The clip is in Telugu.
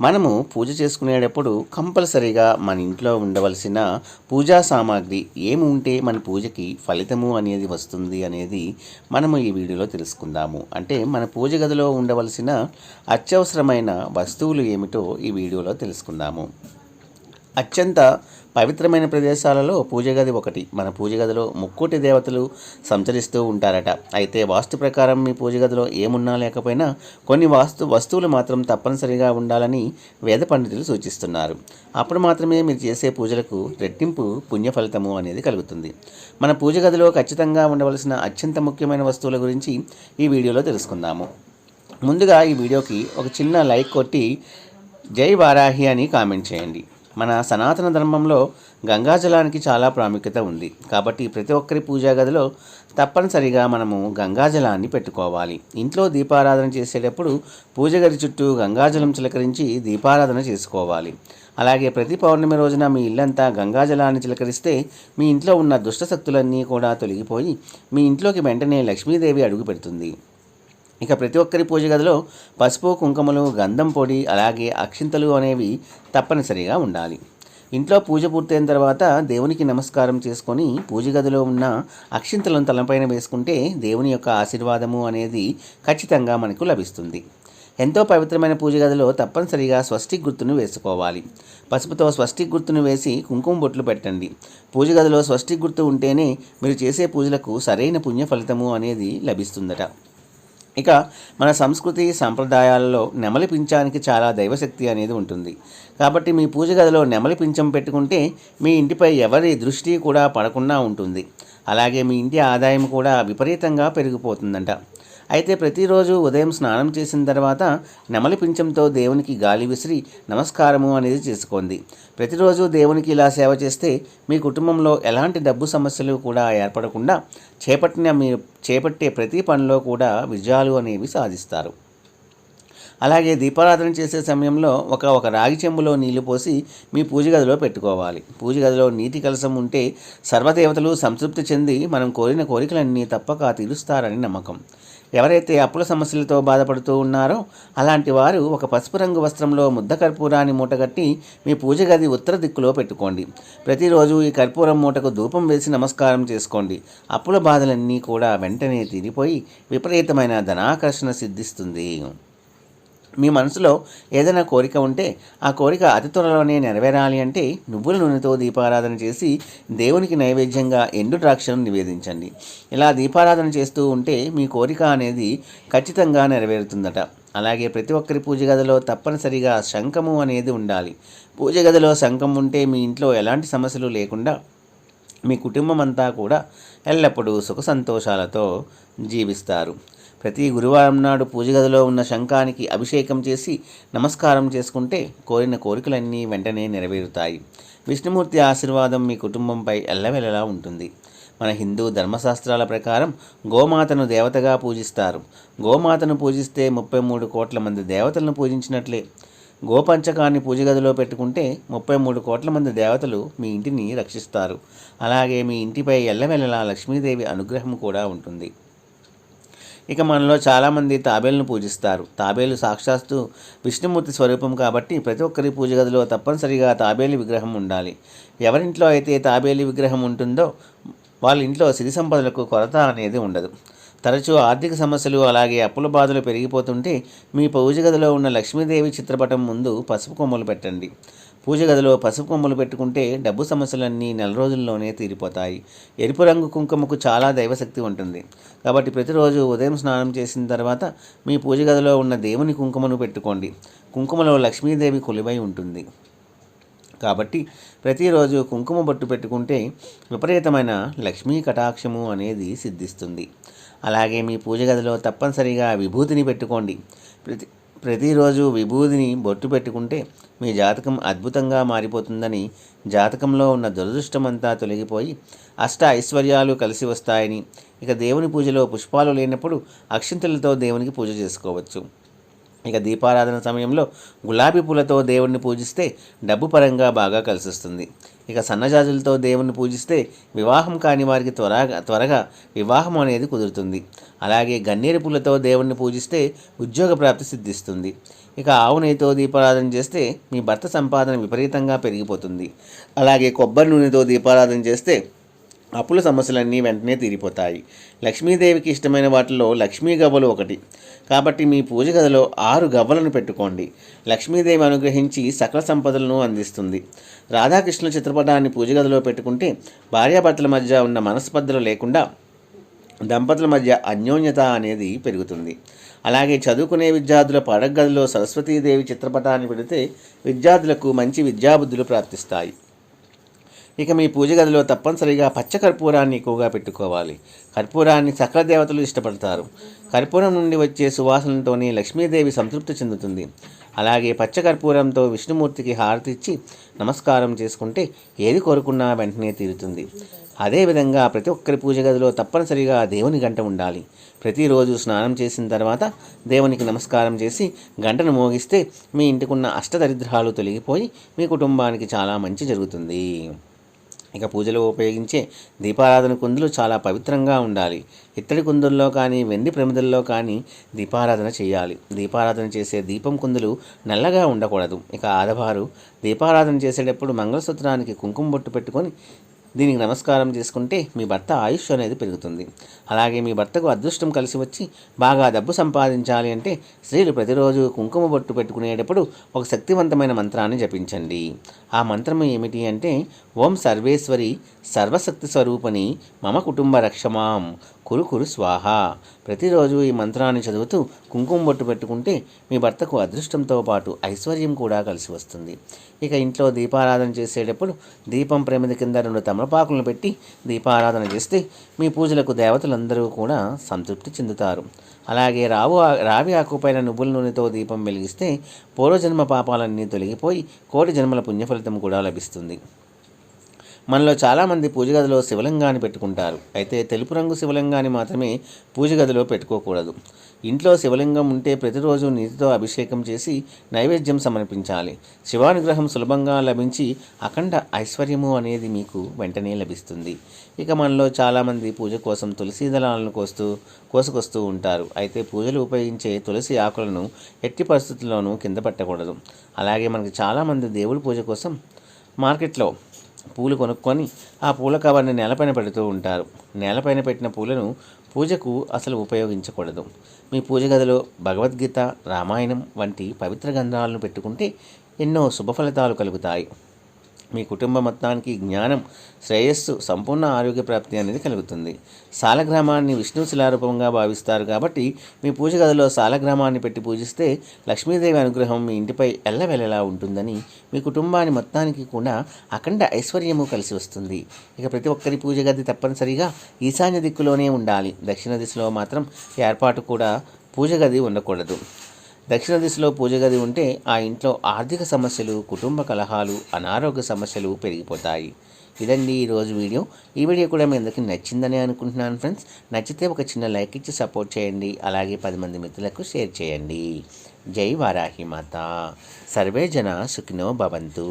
మనము పూజ చేసుకునేటప్పుడు కంపల్సరీగా మన ఇంట్లో ఉండవలసిన పూజా సామాగ్రి ఏమి ఉంటే మన పూజకి ఫలితము అనేది వస్తుంది అనేది మనము ఈ వీడియోలో తెలుసుకుందాము. అంటే మన పూజ గదిలో ఉండవలసిన అత్యవసరమైన వస్తువులు ఏమిటో ఈ వీడియోలో తెలుసుకుందాము. అత్యంత పవిత్రమైన ప్రదేశాలలో పూజగది ఒకటి. మన పూజగదిలో ముక్కోటి దేవతలు సంచరిస్తూ ఉంటారట. అయితే వాస్తు ప్రకారం మీ పూజగదిలో ఏమున్నా లేకపోయినా కొన్ని వాస్తు వస్తువులు మాత్రం తప్పనిసరిగా ఉండాలని వేద పండితులు సూచిస్తున్నారు. అప్పుడు మాత్రమే మీరు చేసే పూజలకు రెట్టింపు పుణ్య ఫలితము అనేది కలుగుతుంది. మన పూజగదిలో ఖచ్చితంగా ఉండవలసిన అత్యంత ముఖ్యమైన వస్తువుల గురించి ఈ వీడియోలో తెలుసుకుందాము. ముందుగా ఈ వీడియోకి ఒక చిన్న లైక్ కొట్టి జై వారాహి అని కామెంట్ చేయండి. మన సనాతన ధర్మంలో గంగాజలానికి చాలా ప్రాముఖ్యత ఉంది. కాబట్టి ప్రతి ఒక్కరి పూజా గదిలో తప్పనిసరిగా మనము గంగాజలాన్ని పెట్టుకోవాలి. ఇంట్లో దీపారాధన చేసేటప్పుడు పూజ గది చుట్టూ గంగాజలం చిలకరించి దీపారాధన చేసుకోవాలి. అలాగే ప్రతి పౌర్ణమి రోజున మీ ఇల్లంతా గంగాజలాన్ని చిలకరిస్తే మీ ఇంట్లో ఉన్న దుష్ట శక్తులన్నీ కూడా తొలగిపోయి మీ ఇంట్లోకి వెంటనే లక్ష్మీదేవి అడుగు పెడుతుంది. ఇక ప్రతి ఒక్కరి పూజ గదిలో పసుపు కుంకుమలు గంధం పొడి అలాగే అక్షింతలు అనేవి తప్పనిసరిగా ఉండాలి. ఇంట్లో పూజ పూర్తయిన తర్వాత దేవునికి నమస్కారం చేసుకొని పూజ గదిలో ఉన్న అక్షింతలను తలపైన వేసుకుంటే దేవుని యొక్క ఆశీర్వాదము అనేది ఖచ్చితంగా మనకు లభిస్తుంది. ఎంతో పవిత్రమైన పూజ గదిలో తప్పనిసరిగా స్వస్తిక్ గుర్తును వేసుకోవాలి. పసుపుతో స్వస్తిక్ గుర్తును వేసి కుంకుమ బొట్లు పెట్టండి. పూజ గదిలో స్వస్తిక్ గుర్తు ఉంటేనే మీరు చేసే పూజలకు సరైన పుణ్య ఫలితము అనేది లభిస్తుందట. ఇక మన సంస్కృతి సంప్రదాయాలలో నెమలి పించానికి చాలా దైవశక్తి అనేది ఉంటుంది. కాబట్టి మీ పూజ గదిలో నెమలి పించం పెట్టుకుంటే మీ ఇంటిపై ఎవరి దృష్టి కూడా పడకుండా ఉంటుంది. అలాగే మీ ఇంటి ఆదాయం కూడా విపరీతంగా పెరిగిపోతుందంట. అయితే ప్రతిరోజు ఉదయం స్నానం చేసిన తర్వాత నెమలి పింఛంతో దేవునికి గాలి విసిరి నమస్కారము అనేది చేసుకోండి. ప్రతిరోజు దేవునికి ఇలా సేవ చేస్తే మీ కుటుంబంలో ఎలాంటి డబ్బు సమస్యలు కూడా ఏర్పడకుండా చేపట్టిన మీరు చేపట్టే ప్రతి పనిలో కూడా విజయాలు అనేవి సాధిస్తారు. అలాగే దీపారాధన చేసే సమయంలో ఒక ఒక రాగి చెంబులో నీళ్ళు పోసి మీ పూజ గదిలో పెట్టుకోవాలి. పూజ గదిలో నీటి కలసం ఉంటే సర్వదేవతలు సంతృప్తి చెంది మనం కోరిన కోరికలన్నీ తప్పక తీరుస్తారని నమ్మకం. ఎవరైతే అప్పుల సమస్యలతో బాధపడుతూ ఉన్నారో అలాంటి వారు ఒక పసుపు రంగు వస్త్రంలో ముద్ద కర్పూరాన్ని మూటగట్టి మీ పూజ గది ఉత్తర దిక్కులో పెట్టుకోండి. ప్రతిరోజు ఈ కర్పూరం మూటకు ధూపం వేసి నమస్కారం చేసుకోండి. అప్పుల బాధలన్నీ కూడా వెంటనే తీరిపోయి విపరీతమైన ధనాకర్షణ సిద్ధిస్తుంది. మీ మనసులో ఏదైనా కోరిక ఉంటే ఆ కోరిక అతి త్వరలోనే నెరవేరాలి అంటే నువ్వుల నూనెతో దీపారాధన చేసి దేవునికి నైవేద్యంగా ఎండు ద్రాక్షను నివేదించండి. ఇలా దీపారాధన చేస్తూ ఉంటే మీ కోరిక అనేది ఖచ్చితంగా నెరవేరుతుందట. అలాగే ప్రతి ఒక్కరి పూజ గదిలో తప్పనిసరిగా శంఖము అనేది ఉండాలి. పూజ గదిలో శంఖం ఉంటే మీ ఇంట్లో ఎలాంటి సమస్యలు లేకుండా మీ కుటుంబం అంతా కూడా ఎల్లప్పుడూ సుఖ సంతోషాలతో జీవిస్తారు. ప్రతి గురువారం నాడు పూజ గదిలో ఉన్న శంఖానికి అభిషేకం చేసి నమస్కారం చేసుకుంటే కోరిన కోరికలన్నీ వెంటనే నెరవేరుతాయి. విష్ణుమూర్తి ఆశీర్వాదం మీ కుటుంబంపై ఎల్లవెల్లలా ఉంటుంది. మన హిందూ ధర్మశాస్త్రాల ప్రకారం గోమాతను దేవతగా పూజిస్తారు. గోమాతను పూజిస్తే ముప్పై మూడు కోట్ల మంది దేవతలను పూజించినట్లే. గోపంచకాన్ని పూజగదిలో పెట్టుకుంటే ముప్పై మూడు కోట్ల మంది దేవతలు మీ ఇంటిని రక్షిస్తారు. అలాగే మీ ఇంటిపై ఎల్లవెల్లలా లక్ష్మీదేవి అనుగ్రహం కూడా ఉంటుంది. ఇక మనలో చాలామంది తాబేలును పూజిస్తారు. తాబేలు సాక్షాత్తు విష్ణుమూర్తి స్వరూపం కాబట్టి ప్రతి ఒక్కరి పూజ గదిలో తప్పనిసరిగా తాబేలు విగ్రహం ఉండాలి. ఎవరింట్లో అయితే తాబేలు విగ్రహం ఉంటుందో వాళ్ళ ఇంట్లో సిరి సంపదలకు కొరత అనేది ఉండదు. తరచూ ఆర్థిక సమస్యలు అలాగే అప్పుల బాధలు పెరిగిపోతుంటే మీ పూజ గదిలో ఉన్న లక్ష్మీదేవి చిత్రపటం ముందు పసుపు కొమ్మలు పెట్టండి. పూజ గదిలో పసుపు కొమ్మలు పెట్టుకుంటే డబ్బు సమస్యలన్నీ నెల రోజుల్లోనే తీరిపోతాయి. ఎరుపు రంగు కుంకుమకు చాలా దైవశక్తి ఉంటుంది. కాబట్టి ప్రతిరోజు ఉదయం స్నానం చేసిన తర్వాత మీ పూజ గదిలో ఉన్న దేవుని కుంకుమను పెట్టుకోండి. కుంకుమలో లక్ష్మీదేవి కొలువై ఉంటుంది. కాబట్టి ప్రతిరోజు కుంకుమ బొట్టు పెట్టుకుంటే విపరీతమైన లక్ష్మీ కటాక్షము అనేది సిద్ధిస్తుంది. అలాగే మీ పూజ గదిలో తప్పనిసరిగా విభూతిని పెట్టుకోండి. ప్రతి ప్రతిరోజు విభూతిని బొట్టు పెట్టుకుంటే మీ జాతకం అద్భుతంగా మారిపోతుందని జాతకంలో ఉన్న దురదృష్టమంతా తొలగిపోయి అష్ట ఐశ్వర్యాలు కలిసి వస్తాయని. ఇక దేవుని పూజలో పుష్పాలు లేనప్పుడు అక్షింతలతో దేవునికి పూజ చేసుకోవచ్చు. ఇక దీపారాధన సమయంలో గులాబీ పూలతో దేవుణ్ణి పూజిస్తే డబ్బు పరంగా బాగా కలిసిస్తుంది. ఇక సన్నజాజులతో దేవుణ్ణి పూజిస్తే వివాహం కాని వారికి త్వరగా త్వరగా వివాహం అనేది కుదురుతుంది. అలాగే గన్నేరు పూలతో దేవుణ్ణి పూజిస్తే ఉద్యోగ ప్రాప్తి సిద్ధిస్తుంది. ఇక ఆవు నెయ్యితో దీపారాధన చేస్తే మీ భర్త సంపాదన విపరీతంగా పెరిగిపోతుంది. అలాగే కొబ్బరి నూనెతో దీపారాధన చేస్తే అప్పుల సమస్యలన్నీ వెంటనే తీరిపోతాయి. లక్ష్మీదేవికి ఇష్టమైన వాటిలో లక్ష్మీ గవ్వలు ఒకటి. కాబట్టి మీ పూజ గదిలో ఆరు గవ్వలను పెట్టుకోండి. లక్ష్మీదేవి అనుగ్రహించి సకల సంపదలను అందిస్తుంది. రాధాకృష్ణ చిత్రపటాన్ని పూజ గదిలో పెట్టుకుంటే భార్యాభర్తల మధ్య ఉన్న మనస్పర్ధలు లేకుండా దంపతుల మధ్య అన్యోన్యత అనేది పెరుగుతుంది. అలాగే చదువుకునే విద్యార్థుల పడగదిలో సరస్వతీదేవి చిత్రపటాన్ని పెడితే విద్యార్థులకు మంచి విద్యాబుద్ధులు ప్రాప్తిస్తాయి. ఇక మీ పూజ గదిలో తప్పనిసరిగా పచ్చ కర్పూరాన్ని ఎక్కువగా పెట్టుకోవాలి. కర్పూరాన్ని సకల దేవతలు ఇష్టపడతారు. కర్పూరం నుండి వచ్చే సువాసనతోనే లక్ష్మీదేవి సంతృప్తి చెందుతుంది. అలాగే పచ్చ కర్పూరంతో విష్ణుమూర్తికి హారతి ఇచ్చి నమస్కారం చేసుకుంటే ఏది కోరుకున్నా వెంటనే తీరుతుంది. అదేవిధంగా ప్రతి ఒక్కరి పూజ గదిలో తప్పనిసరిగా దేవుని గంట ఉండాలి. ప్రతిరోజు స్నానం చేసిన తర్వాత దేవునికి నమస్కారం చేసి గంటను మోగిస్తే మీ ఇంటికున్న అష్టదరిద్రాలు తొలగిపోయి మీ కుటుంబానికి చాలా మంచి జరుగుతుంది. ఇక పూజలో ఉపయోగించే దీపారాధన కుందులు చాలా పవిత్రంగా ఉండాలి. ఇత్తడి కుందుల్లో కానీ వెండి ప్రమిదల్లో కానీ దీపారాధన చేయాలి. దీపారాధన చేసే దీపం కుందులు నల్లగా ఉండకూడదు. ఇక ఆడవారు దీపారాధన చేసేటప్పుడు మంగళసూత్రానికి కుంకుమ బొట్టు పెట్టుకొని దీనికి నమస్కారం చేసుకుంటే మీ భర్త ఆయుష్ అనేది పెరుగుతుంది. అలాగే మీ భర్తకు అదృష్టం కలిసి వచ్చి బాగా డబ్బు సంపాదించాలి అంటే స్త్రీలు ప్రతిరోజు కుంకుమ బొట్టు పెట్టుకునేటప్పుడు ఒక శక్తివంతమైన మంత్రాన్ని జపించండి. ఆ మంత్రం ఏమిటి అంటే ఓం సర్వేశ్వరి సర్వశక్తి స్వరూపని మమ కుటుంబ రక్షమాం. కురు కురు స్వాహ. ప్రతిరోజు ఈ మంత్రాన్ని చదువుతూ కుంకుమ బొట్టు పెట్టుకుంటే మీ భర్తకు అదృష్టంతో పాటు ఐశ్వర్యం కూడా కలిసి వస్తుంది. ఇక ఇంట్లో దీపారాధన చేసేటప్పుడు దీపం ప్రేమిది కింద రెండు తమలపాకులను పెట్టి దీపారాధన చేస్తే మీ పూజలకు దేవతలందరూ కూడా సంతృప్తి చెందుతారు. అలాగే రావు రావి ఆకుపైన నువ్వుల నూనెతో దీపం వెలిగిస్తే పూర్వజన్మ పాపాలన్నీ తొలగిపోయి కోటి జన్మల పుణ్యఫలితం కూడా లభిస్తుంది. మనలో చాలామంది పూజ గదిలో శివలింగాన్ని పెట్టుకుంటారు. అయితే తెలుపు రంగు శివలింగాన్ని మాత్రమే పూజ గదిలో పెట్టుకోకూడదు. ఇంట్లో శివలింగం ఉంటే ప్రతిరోజు నీటితో అభిషేకం చేసి నైవేద్యం సమర్పించాలి. శివానుగ్రహం సులభంగా లభించి అఖండ ఐశ్వర్యము అనేది మీకు వెంటనే లభిస్తుంది. ఇక మనలో చాలామంది పూజ కోసం తులసి దళాలను కోస్తూ కోసుకొస్తూ ఉంటారు. అయితే పూజలు ఉపయోగించే తులసి ఆకులను ఎట్టి పరిస్థితుల్లోనూ కింద పెట్టకూడదు. అలాగే మనకి చాలామంది దేవుడి పూజ కోసం మార్కెట్లో పూలు కొనుక్కొని ఆ పూల కవర్ని నేలపైన పెడుతూ ఉంటారు. నేలపైన పెట్టిన పూలను పూజకు అసలు ఉపయోగించకూడదు. మీ పూజ గదిలో భగవద్గీత రామాయణం వంటి పవిత్ర గ్రంథాలను పెట్టుకుంటే ఎన్నో శుభ ఫలితాలు కలుగుతాయి. మీ కుటుంబ మొత్తానికి జ్ఞానం శ్రేయస్సు సంపూర్ణ ఆరోగ్య ప్రాప్తి అనేది కలుగుతుంది. సాలగ్రామాన్ని విష్ణు శిలారూపంగా భావిస్తారు కాబట్టి మీ పూజ గదిలో సాలగ్రామాన్ని పెట్టి పూజిస్తే లక్ష్మీదేవి అనుగ్రహం మీ ఇంటిపై ఎల్లవెల్లలా ఉంటుందని మీ కుటుంబాన్ని మొత్తానికి కూడా అఖండ ఐశ్వర్యము కలిసి వస్తుంది. ఇక ప్రతి ఒక్కరి పూజ గది తప్పనిసరిగా ఈశాన్య దిక్కులోనే ఉండాలి. దక్షిణ దిశలో మాత్రం ఏర్పాటు కూడా పూజ గది ఉండకూడదు. దక్షిణ దిశలో పూజ గది ఉంటే ఆ ఇంట్లో ఆర్థిక సమస్యలు కుటుంబ కలహాలు అనారోగ్య సమస్యలు పెరిగిపోతాయి. ఇదండి ఈరోజు వీడియో. ఈ వీడియో కూడా మీ అందరికీ నచ్చిందని అనుకుంటున్నాను ఫ్రెండ్స్. నచ్చితే ఒక చిన్న లైక్ ఇచ్చి సపోర్ట్ చేయండి. అలాగే పది మంది మిత్రులకు షేర్ చేయండి. జై వారాహి మాత. సర్వే జన సుఖినో భవంతు.